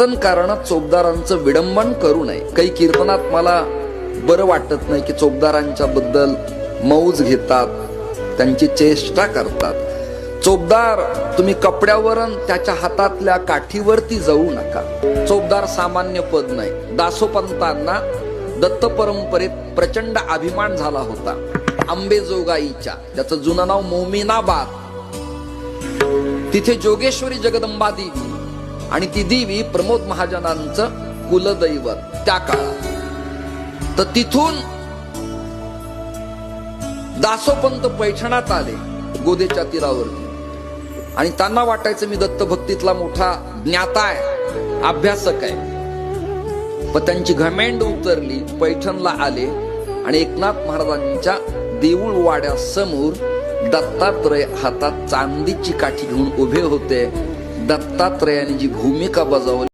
कीर्तनकारानं चोपदारांचं विडंबन करू नये. काही कीर्तनात मला बरं वाटत नाही की चोपदारांच्या बद्दल मौज घेतात त्यांची चेष्टा करतात. चोपदार तुम्ही कपड्यावरून त्याच्या हातातल्या काठीवरती जाऊ नका. चोपदार सामान्य पद नाही. दासोपंतांना दत्त परंपरेत प्रचंड अभिमान झाला होता. आंबेजोगाईच्या त्याचं जुनं नाव मोमिनाबाद. तिथे जोगेश्वरी जगदंबा देवी आणि ती देवी प्रमोद महाजनांचं कुलदैवत त्या काळात. तर तिथून दासोपंत पैठणात आले गोदेच्या तीरावरती. आणि त्यांना वाटायचं मी दत्तभक्तीतला मोठा ज्ञाता आहे अभ्यासक आहे. पण त्यांची घमेंड उतरली पैठणला आले आणि एकनाथ महाराजांच्या देऊळ वाड्यासमोर दत्तात्रय हातात चांदीची काठी घेऊन उभे होते. दत्तात्रयाने जी भूमिका बजावली